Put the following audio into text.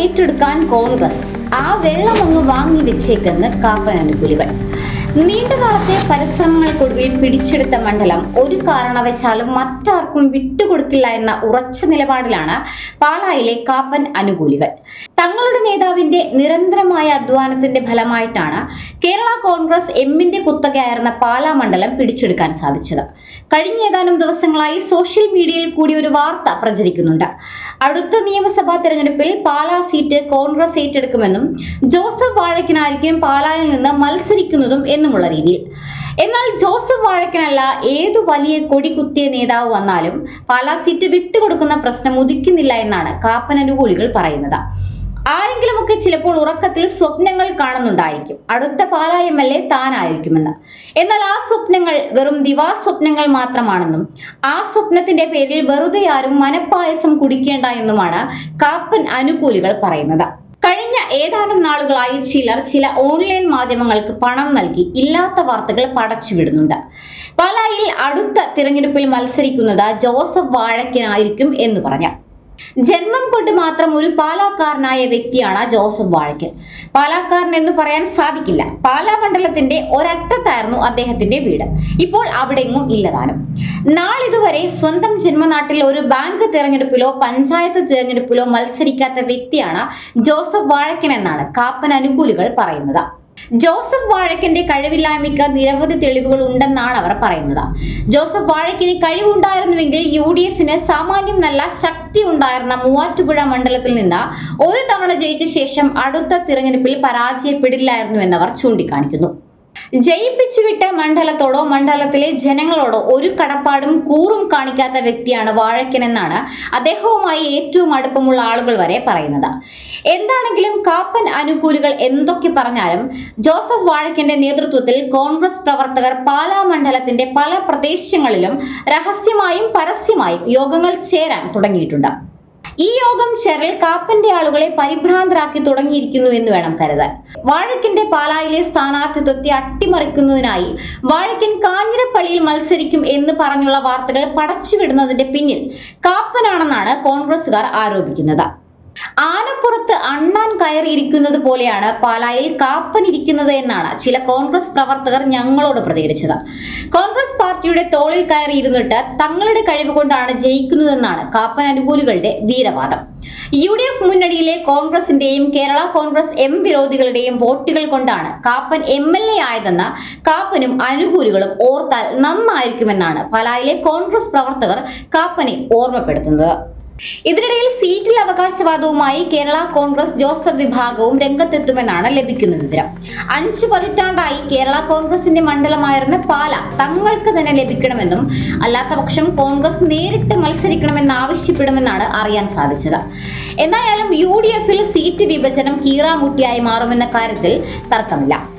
ഏറ്റെടുക്കാൻ കോൺഗ്രസ് ആ വെള്ളം ഒന്ന് വാങ്ങി വെച്ചേക്കെന്ന് കാപ്പൻ അനുകൂലികൾ നീണ്ട നാളത്തെ പരിശ്രമങ്ങൾക്കൊടുവിൽ പിടിച്ചെടുത്ത മണ്ഡലം ഒരു കാരണവശാലും മറ്റാർക്കും വിട്ടുകൊടുക്കില്ല എന്ന ഉറച്ച നിലപാടിലാണ് പാലായിലെ കാപ്പൻ അനുകൂലികൾ. തങ്ങളുടെ നേതാവിന്റെ നിരന്തരമായ അധ്വാനത്തിന്റെ ഫലമായിട്ടാണ് കേരള കോൺഗ്രസ് എമ്മിന്റെ കുത്തകയായിരുന്ന പാലാ മണ്ഡലം പിടിച്ചെടുക്കാൻ സാധിച്ചത്. കഴിഞ്ഞ ഏതാനും ദിവസങ്ങളായി സോഷ്യൽ മീഡിയയിൽ കൂടി ഒരു വാർത്ത പ്രചരിക്കുന്നുണ്ട്. അടുത്ത നിയമസഭാ തെരഞ്ഞെടുപ്പിൽ പാലാ സീറ്റ് കോൺഗ്രസ് ഏറ്റെടുക്കുമെന്നും ജോസഫ് വാഴക്കിനായിരിക്കും പാലായിൽ നിന്ന് മത്സരിക്കുന്നതും എന്നുമുള്ള രീതിയിൽ. എന്നാൽ ജോസഫ് വാഴക്കനല്ല ഏതു വലിയ കൊടി കുത്തിയ നേതാവ് വന്നാലും പാലാ സീറ്റ് വിട്ടുകൊടുക്കുന്ന പ്രശ്നം ഉദിക്കുന്നില്ല എന്നാണ് കാപ്പൻ അനുകൂലികൾ പറയുന്നത്. ആരെങ്കിലുമൊക്കെ ചിലപ്പോൾ ഉറക്കത്തിൽ സ്വപ്നങ്ങൾ കാണുന്നുണ്ടായിരിക്കും. അടുത്ത പാലാ എം എൽ എ താനായിരിക്കുമെന്ന്. എന്നാൽ ആ സ്വപ്നങ്ങൾ വെറും ദിവാസ്വപ്നങ്ങൾ മാത്രമാണെന്നും ആ സ്വപ്നത്തിന്റെ പേരിൽ വെറുതെ ആരും മനപ്പായസം കുടിക്കേണ്ട എന്നുമാണ് കാപ്പൻ അനുകൂലികൾ പറയുന്നത്. ഏതാനും നാളുകളായി ചിലർ ചില ഓൺലൈൻ മാധ്യമങ്ങൾക്ക് പണം നൽകി ഇല്ലാത്ത വാർത്തകൾ പടച്ചുവിടുന്നുണ്ട്. പാലായിൽ അടുത്ത തിരഞ്ഞെടുപ്പിൽ മത്സരിക്കുന്നത് ജോസഫ് വാഴക്കനായിരിക്കും എന്ന് പറഞ്ഞു. ജന്മം കൊണ്ട് മാത്രം ഒരു പാലാക്കാരനായ വ്യക്തിയാണ് ജോസഫ് വാഴക്കൽ പാലാക്കാരൻ എന്ന് പറയാൻ സാധിക്കില്ല. പാലാ മണ്ഡലത്തിന്റെ ഒരറ്റത്തായിരുന്നു അദ്ദേഹത്തിന്റെ വീട്. ഇപ്പോൾ അവിടെങ്ങും ഇല്ലതാനും നാളിതുവരെ സ്വന്തം ജന്മനാട്ടിൽ ഒരു ബാങ്ക് തിരഞ്ഞെടുപ്പിലോ പഞ്ചായത്ത് തിരഞ്ഞെടുപ്പിലോ മത്സരിക്കാത്ത വ്യക്തിയാണ് ജോസഫ് വാഴക്കൻ എന്നാണ് കാപ്പൻ അനുകൂലികൾ പറയുന്നത്. ജോസഫ് വാഴക്കിന്റെ കഴിവില്ലായ്മയ്ക്ക് നിരവധി തെളിവുകൾ ഉണ്ടെന്നാണ് അവർ പറയുന്നത്. ജോസഫ് വാഴക്കിന് കഴിവുണ്ടായിരുന്നുവെങ്കിൽ യു ഡി എഫിന് സാമാന്യം നല്ല ശക്തി ഉണ്ടായിരുന്ന മൂവാറ്റുപുഴ മണ്ഡലത്തിൽ നിന്ന് ഒരു തവണ ജയിച്ച ശേഷം അടുത്ത തിരഞ്ഞെടുപ്പിൽ പരാജയപ്പെടില്ലായിരുന്നു എന്നവർ ചൂണ്ടിക്കാണിക്കുന്നു. ജയിപ്പിച്ചുവിട്ട മണ്ഡലത്തോടോ മണ്ഡലത്തിലെ ജനങ്ങളോടോ ഒരു കടപ്പാടും കൂറും കാണിക്കാത്ത വ്യക്തിയാണ് വാഴക്കൻ എന്നാണ് അദ്ദേഹവുമായി ഏറ്റവും അടുപ്പമുള്ള ആളുകൾ വരെ പറയുന്നത്. എന്താണെങ്കിലും കാപ്പൻ അനുകൂലികൾ എന്തൊക്കെ പറഞ്ഞാലും ജോസഫ് വാഴക്കന്റെ നേതൃത്വത്തിൽ കോൺഗ്രസ് പ്രവർത്തകർ പാലാ മണ്ഡലത്തിന്റെ പല പ്രദേശങ്ങളിലും രഹസ്യമായും പരസ്യമായും യോഗങ്ങൾ ചേരാൻ തുടങ്ങിയിട്ടുണ്ട്. ഈ യോഗം ചേരൽ കാപ്പന്റെ ആളുകളെ പരിഭ്രാന്തരാക്കി തുടങ്ങിയിരിക്കുന്നു എന്ന് വേണം കരുതാൻ. വാഴക്കിന്റെ പാലായിലെ സ്ഥാനാർത്ഥിത്വത്തെ അട്ടിമറിക്കുന്നതിനായി വാഴക്കൻ കാഞ്ഞിരപ്പള്ളിയിൽ മത്സരിക്കും എന്ന് പറഞ്ഞുള്ള വാർത്തകൾ പടച്ചുവിടുന്നതിന്റെ പിന്നിൽ കാപ്പനാണെന്നാണ് കോൺഗ്രസുകാർ ആരോപിക്കുന്നത്. ആനപ്പുറത്ത് അണ്ണാൻ കയറിയിരിക്കുന്നത് പോലെയാണ് പാലായിൽ കാപ്പൻ ഇരിക്കുന്നത് എന്നാണ് ചില കോൺഗ്രസ് പ്രവർത്തകർ ഞങ്ങളോട് പ്രതികരിച്ചത്. കോൺഗ്രസ് പാർട്ടിയുടെ തോളിൽ കയറിയിരുന്നിട്ട് തങ്ങളുടെ കഴിവ് കൊണ്ടാണ് ജയിക്കുന്നതെന്നാണ് കാപ്പൻ അനുകൂലികളുടെ വീരവാദം. യു ഡി എഫ് മുന്നണിയിലെ കോൺഗ്രസിന്റെയും കേരള കോൺഗ്രസ് എം വിരോധികളുടെയും വോട്ടുകൾ കൊണ്ടാണ് കാപ്പൻ എം എൽ എ ആയതെന്ന് കാപ്പനും അനുകൂലികളും ഓർത്താൽ നന്നായിരിക്കുമെന്നാണ് പാലായിലെ കോൺഗ്രസ് പ്രവർത്തകർ കാപ്പനെ ഓർമ്മപ്പെടുത്തുന്നത്. ഇതിനിടയിൽ സീറ്റിൽ അവകാശവാദവുമായി കേരള കോൺഗ്രസ് ജോസഫ് വിഭാഗവും രംഗത്തെത്തുമെന്നാണ് ലഭിക്കുന്ന വിവരം. അഞ്ചു പതിറ്റാണ്ടായി കേരള കോൺഗ്രസിന്റെ മണ്ഡലമായിരുന്ന പാല തങ്ങൾക്ക് തന്നെ ലഭിക്കണമെന്നും അല്ലാത്ത പക്ഷം കോൺഗ്രസ് നേരിട്ട് മത്സരിക്കണമെന്ന് ആവശ്യപ്പെടുമെന്നാണ് അറിയാൻ സാധിച്ചത്. എന്തായാലും യു ഡി എഫിൽ സീറ്റ് വിഭജനം കീറാമുട്ടിയായി മാറുമെന്ന കാര്യത്തിൽ തർക്കമില്ല.